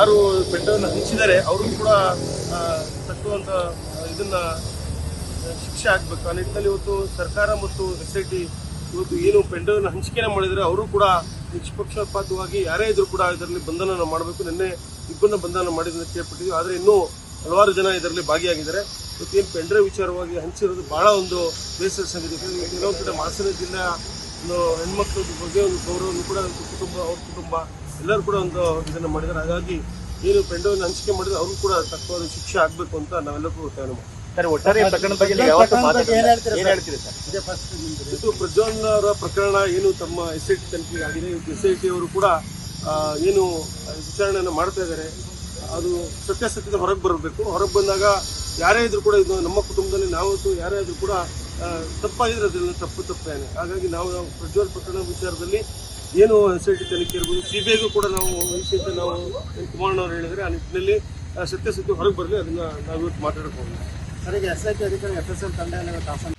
ಯಾರು ಬೆಟ್ಟವನ್ನು ಹಂಚಿದರೆ ಅವರು ಕೂಡ ತಕ್ಕುವಂತ ಇದನ್ನ ಶಿಕ್ಷೆ ಆಗ್ಬೇಕು. ಆ ನಿಟ್ಟಿನಲ್ಲಿ ಇವತ್ತು ಸರ್ಕಾರ ಮತ್ತು ಎಸ್ ಐ ಟಿ ಇವತ್ತು ಏನು ಪೆಂಡವನ್ನು ಹಂಚಿಕೆನ ಮಾಡಿದರೆ ಅವರು ಕೂಡ ನಿಷ್ಪಕ್ಷಪಾತವಾಗಿ ಯಾರೇ ಇದ್ರು ಕೂಡ ಇದರಲ್ಲಿ ಬಂಧನ ಮಾಡಬೇಕು. ನಿನ್ನೆ ಇಬ್ಬರನ್ನ ಬಂಧನ ಮಾಡಿದ್ದನ್ನು ಕೇಳ್ಪಟ್ಟಿದ್ವಿ ಆದರೆ ಇನ್ನೂ ಹಲವಾರು ಜನ ಇದರಲ್ಲಿ ಭಾಗಿಯಾಗಿದ್ದಾರೆ. ಇವತ್ತು ಏನು ಪೆಂಡ್ರೆ ವಿಚಾರವಾಗಿ ಹಂಚಿರೋದು ಬಹಳ ಒಂದು ಬೇಸರ ಸಂಗತಿ. ಕೆಲವೊಂದು ಕಡೆ ಹಾಸನ ಜಿಲ್ಲೆಯ ಒಂದು ಹೆಣ್ಮಕ್ಳ ಬಗ್ಗೆ ಒಂದು ಗೌರವವನ್ನು ಕೂಡ ಕುಟುಂಬ, ಅವ್ರ ಕುಟುಂಬ ಎಲ್ಲರೂ ಕೂಡ ಒಂದು ಇದನ್ನು ಮಾಡಿದ್ದಾರೆ. ಹಾಗಾಗಿ ಏನು ಪೆಂಡವನ್ನು ಹಂಚಿಕೆ ಮಾಡಿದ್ರೆ ಅವ್ರು ಕೂಡ ತಕ್ಕವಾದ ಶಿಕ್ಷೆ ಆಗಬೇಕು ಅಂತ ನಾವೆಲ್ಲರೂ ಒತ್ತಾಯ ಮಾಡ್ತೀವಿ. ಸರ್ ಒಟ್ಟಾರೆ ಈ ಬಗ್ಗೆ ನೀವು ಯಾವತ್ತೂ ಮಾತಾಡಿಲ್ಲ. ಏನ್ ಹೇಳ್ತೀರಿ ಸರ್? ಇದು ಪ್ರಜ್ವಲ್ ಅವರ ಪ್ರಕರಣ ಏನು ತಮ್ಮ ಎಸ್ ಐ ಟಿ ತನಿಖೆಗೆ ಆಗಿದೆ ಎಸ್ ಐ ಟಿ ಅವರು ಕೂಡ ಆ, ಏನು ವಿಚಾರಣೆಯನ್ನು ಮಾಡ್ತಾ ಇದ್ದಾರೆ. ಅದು ಸತ್ಯಾಸತ್ಯದ ಹೊರಗೆ ಬರಬೇಕು. ಹೊರಗೆ ಬಂದಾಗ ಯಾರೇ ಇದ್ರು ಕೂಡ ಇದು ನಮ್ಮ ಕುಟುಂಬದಲ್ಲಿ ನಾವಂತೂ ಯಾರೇ ಇದ್ರು ಕೂಡ ಆ, ತಪ್ಪಾಗಿದ್ರೆ ಅದರಿಂದ ತಪ್ಪು ತಪ್ಪೇನೆ ಹಾಗಾಗಿ ನಾವು ನಾವು ಪ್ರಜ್ವಲ್ ಪ್ರಕರಣ ವಿಚಾರದಲ್ಲಿ ಏನು ಎಸ್ ಐ ಟಿ ತನಿಖೆ ಇರ್ಬೋದು ಸಿ ಬಿ ಐಗೂ ಕೂಡ ನಾವು ಅಂತ ನಾವು ಕುಮಾರಣ್ಣ ಅವರು ಹೇಳಿದರೆ ಆ ನಿಟ್ಟಿನಲ್ಲಿ ಸತ್ಯ ಸತ್ಯ ಹೊರಗೆ ಬರಲಿ, ಅದನ್ನು ನಾವು ಇವತ್ತು ಮಾತಾಡಕ್ಕೆ ಹೋಗೋಣ ಸರ್ ಈಗ ಎಸ್ ಐ ಟಿ ಅಧಿಕಾರಿ ಎಫ್ ಎಸ್ ಎಲ್ ತಂಡ